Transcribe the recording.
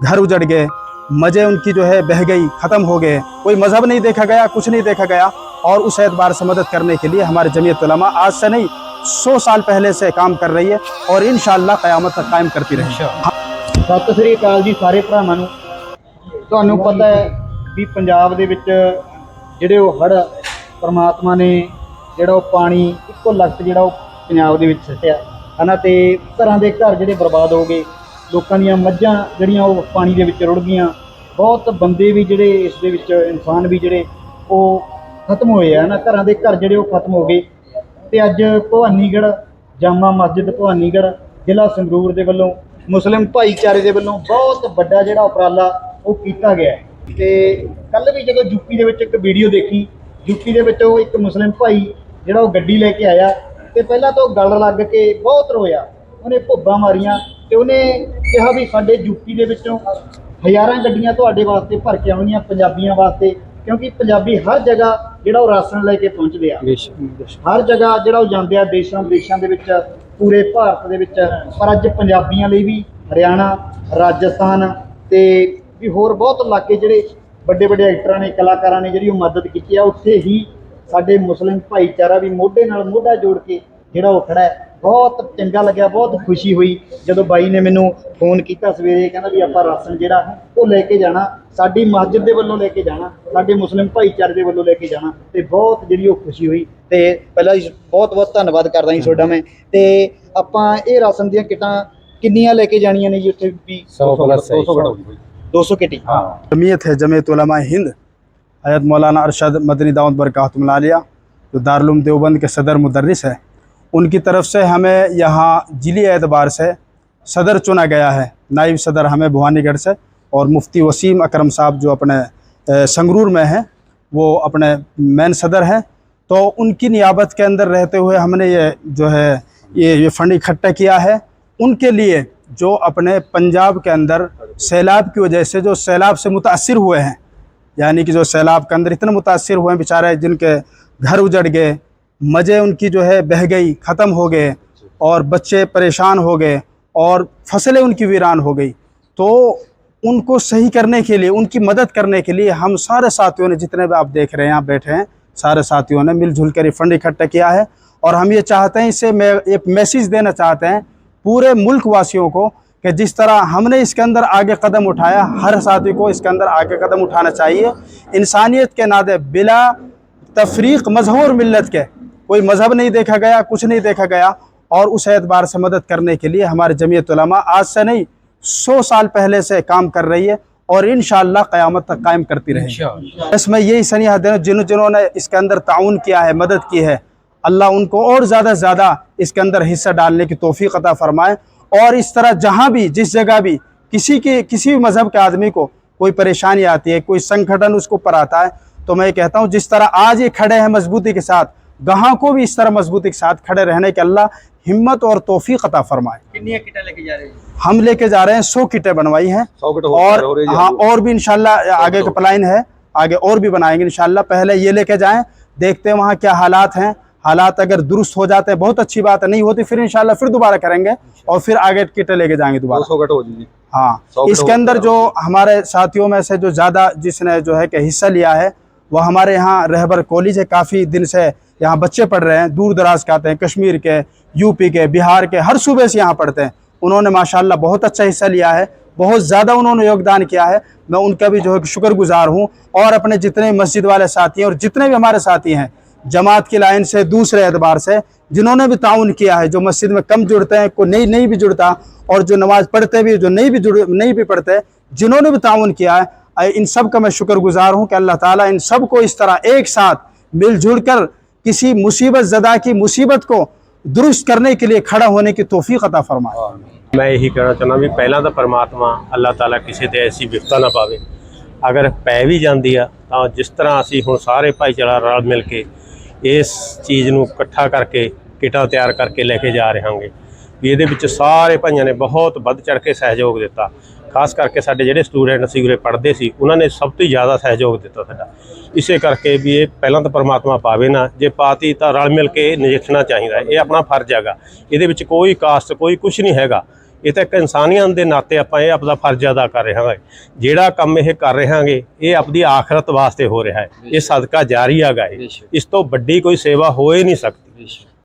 घर उजड़ गए मज़े उनकी जो है बह गई ख़त्म हो गए कोई मज़हब नहीं देखा गया कुछ नहीं देखा गया और उस एतबार से मदद करने के लिए हमारे जमीयत उलमा आज से नहीं सौ साल पहले से काम कर रही है और इन क़यामत तक कायम करती रहेगी ਸਤਿ ਸ੍ਰੀ ਅਕਾਲ ਜੀ ਸਾਰੇ ਭਰਾਵਾਂ ਨੂੰ ਤੁਹਾਨੂੰ ਪਤਾ ਹੈ ਵੀ ਪੰਜਾਬ ਦੇ ਵਿੱਚ ਜਿਹੜੇ ਉਹ ਹੜ ਪ੍ਰਮਾਤਮਾ ਨੇ ਜਿਹੜਾ ਉਹ ਪਾਣੀ ਇੱਕੋ ਲਖਤ ਜਿਹੜਾ ਉਹ ਪੰਜਾਬ ਦੇ ਵਿੱਚ ਸਿੱਟਿਆ ਹਨਾ ਤੇ ਘਰਾਂ ਦੇ ਘਰ ਜਿਹੜੇ ਬਰਬਾਦ ਹੋ ਗਏ ਲੋਕਾਂ ਦੀਆਂ ਮੱਝਾਂ ਜਿਹੜੀਆਂ ਉਹ ਪਾਣੀ ਦੇ ਵਿੱਚ ਰੁੜ ਗਈਆਂ। ਬਹੁਤ ਬੰਦੇ ਵੀ ਜਿਹੜੇ ਇਸ ਦੇ ਵਿੱਚ ਇਨਸਾਨ ਵੀ ਜਿਹੜੇ ਉਹ ਖਤਮ ਹੋਏ ਆ ਨਾ, ਘਰਾਂ ਦੇ ਘਰ ਜਿਹੜੇ ਉਹ ਖਤਮ ਹੋ ਗਏ। ਤੇ ਅੱਜ ਭਵਾਨੀਗੜ੍ਹ, ਜਾਮਾ ਮਸਜਿਦ ਭਵਾਨੀਗੜ੍ਹ, ਜ਼ਿਲ੍ਹਾ ਸੰਗਰੂਰ ਦੇ ਵੱਲੋਂ, ਮੁਸਲਿਮ ਭਾਈਚਾਰੇ ਦੇ ਵੱਲੋਂ ਬਹੁਤ ਵੱਡਾ ਜਿਹੜਾ ਉਪਰਾਲਾ ਉਹ ਕੀਤਾ ਗਿਆ। ਹੈ। ਤੇ ਕੱਲ ਵੀ ਜਦੋਂ ਯੂਪੀ ਦੇ ਵਿੱਚ ਇੱਕ ਵੀਡੀਓ ਦੇਖੀ ਯੂਪੀ ਦੇ ਵਿੱਚ ਉਹ ਇੱਕ ਮੁਸਲਿਮ ਭਾਈ ਜਿਹੜਾ ਉਹ ਗੱਡੀ ਲੈ ਕੇ ਆਇਆ ਤੇ ਪਹਿਲਾਂ ਤਾਂ ਉਹ ਗਲ ਲੱਗ ਕੇ ਬਹੁਤ ਰੋਇਆ। ਉਹਨੇ ਭੁੱਬਾਂ ਮਾਰੀਆਂ ਤੇ ਉਹਨੇ ਕਿਹਾ ਵੀ ਸਾਡੇ ਯੂਪੀ ਦੇ ਵਿੱਚੋਂ ਹਜ਼ਾਰਾਂ ਗੱਡੀਆਂ ਤੁਹਾਡੇ ਵਾਸਤੇ ਭਰ ਕੇ ਆਉਣਗੀਆਂ ਪੰਜਾਬੀਆਂ ਵਾਸਤੇ ਕਿਉਂਕਿ ਪੰਜਾਬੀ ਹਰ ਜਗ੍ਹਾ ਜਿਹੜਾ ਉਹ ਰਾਸ਼ਨ ਲੈ ਕੇ ਪਹੁੰਚਦੇ ਆ। ਹਰ ਜਗ੍ਹਾ ਜਿਹੜਾ ਉਹ ਜਾਂਦੇ ਆ ਦੇਸ਼ਾਂ ਵਿਦੇਸ਼ਾਂ ਦੇ ਵਿੱਚ ਪੂਰੇ ਭਾਰਤ ਦੇ ਵਿੱਚ। ਪਰ ਅੱਜ ਪੰਜਾਬੀਆਂ ਲਈ ਵੀ ਹਰਿਆਣਾ ਰਾਜਸਥਾਨ ਤੇ ਵੀ ਹੋਰ ਬਹੁਤ ਇਲਾਕੇ ਜਿਹੜੇ ਵੱਡੇ ਵੱਡੇ ਐਕਟਰਾਂ ਨੇ ਕਲਾਕਾਰਾਂ ਨੇ ਜਿਹੜੀ ਉਹ ਮਦਦ ਕੀਤੀ ਆ ਉੱਥੇ ਹੀ ਸਾਡੇ ਮੁਸਲਿਮ ਭਾਈਚਾਰਾ ਵੀ ਮੋਢੇ ਨਾਲ ਮੋਢਾ ਜੋੜ ਕੇ ਜਿਹੜਾ ਉਹ ਖੜਾ ਹੈ। ਬਹੁਤ ਚੰਗਾ ਲੱਗਿਆ ਬਹੁਤ ਖੁਸ਼ੀ ਹੋਈ ਜਦੋਂ ਬਾਈ ਨੇ ਮੈਨੂੰ ਫੋਨ ਕੀਤਾ ਸਵੇਰੇ ਕਹਿੰਦਾ ਵੀ ਆਪਾਂ ਰਾਸ਼ਨ ਜਿਹੜਾ ਉਹ ਲੈ ਕੇ ਜਾਣਾ ਸਾਡੀ ਮਸਜਿਦ ਦੇ ਵੱਲੋਂ ਲੈ ਕੇ ਜਾਣਾ ਸਾਡੇ ਮੁਸਲਿਮ ਭਾਈਚਾਰੇ ਦੇ ਵੱਲੋਂ ਲੈ ਕੇ ਜਾਣਾ ਤੇ ਬਹੁਤ ਜਿਹੜੀ ਉਹ ਖੁਸ਼ੀ ਹੋਈ ਤੇ ਪਹਿਲਾਂ ਜੀ ਬਹੁਤ ਬਹੁਤ ਧੰਨਵਾਦ ਕਰਦਾ ਜੀ ਤੁਹਾਡਾ ਮੈਂ ਤੇ ਆਪਾਂ ਇਹ ਰਾਸ਼ਨ ਦੀਆਂ ਕਿਟਾਂ ਕਿੰਨੀਆਂ ਲੈ ਕੇ ਜਾਣੀਆਂ ਨੇ ਜੀ ਉੱਥੇ ਵੀ 100 प्लस है 200 ਕਿਟੀ जमीयत है जमीयत उलमा हिंद हजरत मौलाना अरशद मदनी दावत बरकातमलालिया जो दारुल देवबंद के सदर मुदर्रिस है उनकी तरफ़ से हमें यहाँ जिली एतबार से सदर चुना गया है नाइब सदर हमें भवानीगढ़ से और मुफ्ती वसीम अकरम साहब जो अपने संगरूर में हैं, वो अपने मेन सदर हैं। तो उनकी नियाबत के अंदर रहते हुए हमने ये जो है, ये ये फंड इकट्ठा किया है। उनके लिए जो अपने पंजाब के अंदर सैलाब की वजह से जो सैलाब से मुतासर हुए हैं, यानी कि जो सैलाब के अंदर इतने मुतासर हुए हैं बेचारे जिनके घर उजड़ गए मज़े उनकी जो है बह गई ख़त्म हो गए और बच्चे परेशान हो गए और फ़सलें उनकी वीरान हो गई। तो उनको सही करने के लिए उनकी मदद करने के लिए हम सारे साथियों ने जितने भी आप देख रहे हैं यहाँ बैठे हैं सारे साथियों ने मिलजुल कर फंड इकट्ठा किया है। और हम ये चाहते हैं इससे मैं एक मैसेज देना चाहते हैं पूरे मुल्क वासियों को कि जिस तरह हमने इसके अंदर आगे कदम उठाया हर साथी को इसके अंदर आगे कदम उठाना चाहिए। इंसानियत के नाते बिला तफरीक मज़हब और मिलत के कोई मज़हब नहीं देखा गया कुछ नहीं देखा गया और उस एतबार से मदद करने के लिए हमारे जमीयत उलमा आज से नहीं सौ साल पहले से काम कर रही है और इन क़यामत तक कायम करती रहेगी। इसमें यही सनिया देना जिन जिन्होंने इसके अंदर ताउन किया है मदद की है। अल्लाह उनको और ज़्यादा से ज़्यादा इसके अंदर हिस्सा डालने की तोफ़ी अता फ़रमाए। और इस तरह जहाँ भी जिस जगह भी किसी के किसी भी मज़हब के आदमी को कोई परेशानी आती है कोई संगठन उसको पर आता है तो मैं कहता हूँ जिस तरह आज ये खड़े हैं मजबूती के साथ गहाँ को भी इस तरह मजबूती के साथ खड़े रहने के अल्लाह हिम्मत और तोफ़ी कता फरमाए। हम लेके जा रहे हैं सौ किटे बनवाई है। और हाँ और भी इनशाला आगे का प्लान है आगे और भी बनाएँगे इनशाला पहले ये लेके जाए देखते हैं वहाँ क्या हालात हैं। हालात अगर दुरुस्त हो जाते हैं बहुत अच्छी बात है नहीं होती फिर इनशाला फिर दोबारा करेंगे और फिर आगे किटे लेके जाएँगे दोबारा। हाँ इसके अंदर जो हमारे साथियों में से जो ज़्यादा जिसने जो है कि हिस्सा लिया है वह हमारे यहाँ रहबर कॉलेज है काफ़ी दिन से यहाँ बच्चे पढ़ रहे हैं, दूर दराज के आते हैं, कश्मीर के यूपी के, बिहार के, हर सूबे से यहाँ पढ़ते हैं। उन्होंने माशाल्लाह बहुत अच्छा हिस्सा लिया है, बहुत ज़्यादा उन्होंने योगदान किया है। मैं उनका भी जो है शुक्रगुजार हूँ और अपने जितने मस्जिद वाले साथी हैं और जितने भी हमारे साथी हैं, जमात की लाइन से, दूसरे एतबार से, जिन्होंने भी ताउन किया है, जो मस्जिद में कम जुड़ते हैं कोई नहीं नहीं भी जुड़ता और जो नमाज़ पढ़ते भी, जो नहीं भी जुड़, नहीं भी पढ़ते, जिन्होंने भी ताउन किया है, इन सब का मैं शुक्रगुजार हूँ कि अल्लाह ताला इन सबको इस तरह एक साथ मिलजुल कर किसी मुसीबत ज़दा की मुसीबत को दुरुस्त करने के लिए खड़ा होने की तोफ़ी अता फरमाए ਮੈਂ ਇਹੀ ਕਹਿਣਾ ਚਾਹੁੰਦਾ ਵੀ ਪਹਿਲਾਂ ਤਾਂ ਪਰਮਾਤਮਾ ਅੱਲਾਹ ਤਾਲਾ ਕਿਸੇ ਤੇ ਐਸੀ ਵਿਪਤਾ ਨਾ ਪਾਵੇ ਅਗਰ ਪੈ ਵੀ ਜਾਂਦੀ ਆ ਤਾਂ ਜਿਸ ਤਰ੍ਹਾਂ ਅਸੀਂ ਹੁਣ ਸਾਰੇ ਭਾਈਚਾਰਾ ਰਲ ਮਿਲ ਕੇ ਇਸ ਚੀਜ਼ ਨੂੰ ਇਕੱਠਾ ਕਰਕੇ ਕਿਟਾਂ ਤਿਆਰ ਕਰਕੇ ਲੈ ਕੇ ਜਾ ਰਹੇ ਹਾਂਗੇ ਵੀ ਇਹਦੇ ਵਿੱਚ ਸਾਰੇ ਭਾਈਆਂ ਨੇ ਬਹੁਤ ਵੱਧ ਚੜ ਕੇ ਸਹਿਯੋਗ ਦਿੱਤਾ ਖਾਸ ਕਰਕੇ ਸਾਡੇ ਜਿਹੜੇ ਸਟੂਡੈਂਟ ਸੀ ਉਰੇ ਪੜ੍ਹਦੇ ਸੀ ਉਹਨਾਂ ਨੇ ਸਭ ਤੋਂ ਜ਼ਿਆਦਾ ਸਹਿਯੋਗ ਦਿੱਤਾ ਸਾਡਾ। ਇਸੇ ਕਰਕੇ ਵੀ ਇਹ ਪਹਿਲਾਂ ਤਾਂ ਪਰਮਾਤਮਾ ਪਾਵੇ ਨਾ ਜੇ ਪਾਤੀ ਤਾਂ ਰਲ ਮਿਲ ਕੇ ਨਜਿੱਠਣਾ ਚਾਹੀਦਾ। ਇਹ ਆਪਣਾ ਫਰਜ਼ ਹੈਗਾ। ਇਹਦੇ ਵਿੱਚ ਕੋਈ ਕਾਸਟ ਕੋਈ ਕੁਝ ਨਹੀਂ ਹੈਗਾ। ਇਹ ਤਾਂ ਇੱਕ ਇਨਸਾਨੀਅਤ ਦੇ ਨਾਤੇ ਆਪਾਂ ਇਹ ਆਪਦਾ ਫਰਜ਼ ਅਦਾ ਕਰ ਰਹੇ ਹਾਂ ਜਿਹੜਾ ਕੰਮ ਇਹ ਕਰ ਰਹੇ ਹਾਂਗੇ ਇਹ ਆਪਦੀ ਆਖਰਤ ਵਾਸਤੇ ਹੋ ਰਿਹਾ ਹੈ। ਇਹ ਸਦਕਾ ਜਾਰੀ ਹੈਗਾ ਇਸ ਤੋਂ ਵੱਡੀ ਕੋਈ ਸੇਵਾ ਹੋ ਹੀ ਨਹੀਂ ਸਕਦੀ।